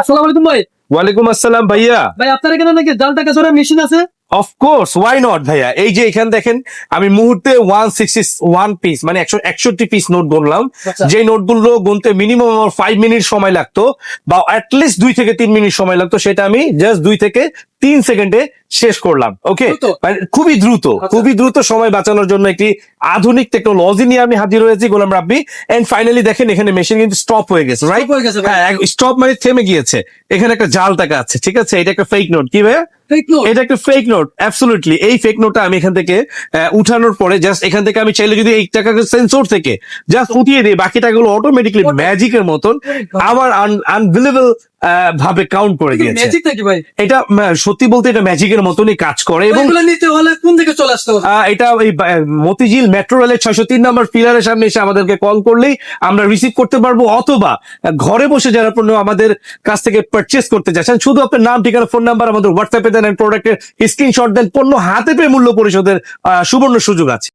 আসসালামু আলাইকুম ভাই। ওয়ালাইকুম আসসালাম ভাইয়া। ভাই আপনার এখানে নাকি জাল টাকা মেশিন আছে? অফকোর্স ওয়াই নট ভাইয়া? এই যে এখানে দেখেন আমি মুহূর্তে ওয়ান সিক্সটি ওয়ান পিস মানে একশো একষট্টি পিস নোট গুনলাম। যে নোটগুলো গুনতে মিনিমাম আমার ফাইভ মিনিট সময় লাগতো বা অ্যাটলিস্ট দুই থেকে তিন মিনিট সময় লাগতো সেটা আমি জাস্ট দুই থেকে তিন সেকেন্ডে শেষ করলাম ওকে? মানে খুবই দ্রুত আচ্ছা। খুবই দ্রুত সময় বাঁচানোর জন্য একটি আধুনিক টেকনোলজি নিয়ে আমি হাজির হয়েছি গোলাম রাব্বি। এন্ড ফাইনালি দেখেন এখানে মেশিন কিন্তু স্টপ হয়ে গেছে রাইট হয়ে গেছে হ্যাঁ স্টপ মানে থেমে গিয়েছে। এখানে একটা জাল টাকা আছে ঠিক আছে? এটা একটা ফেক নোট কি ভাইয়া? এটা একটা ফেক নোট অ্যাবসলুটলি এই ফেক নোটটা আমি এখান থেকে উঠানোর পরে জাস্ট এখান থেকে আমি চাইলে যদি এই টাকাকে সেন্সর থেকে জাস্ট উঠিয়ে দিই বাকি টাকাগুলো অটোমেটিকলি ম্যাজিকের মতন আমার আনবিলিভেবল ভাবে কাউন্ট করে দিয়েছে ম্যাজিক নাকি ভাই? এটা সত্যি বলতে এটা ম্যাজিকের মতনই কাজ করে এবং এগুলো নিতে হলে কোন থেকে চলে আসতে হবে? এটা ওই মতিঝিল মেট্রো রেলের ছয়শো তিন নম্বর পিলারের সামনে এসে আমাদেরকে কল করলেই আমরা রিসিভ করতে পারব অথবা ঘরে বসে যারা পণ্য আমাদের কাছ থেকে পারচেস করতে চাচ্ছেন শুধু আপনার নাম ঠিকানা ফোন নাম্বার আমাদের হোয়াটসঅ্যাপে দেন প্রোডাক্টের স্ক্রিনশট দেন পণ্য হাতে পেয়ে মূল্য পরিশোধের আহ, সুবর্ণ সুযোগ আছে।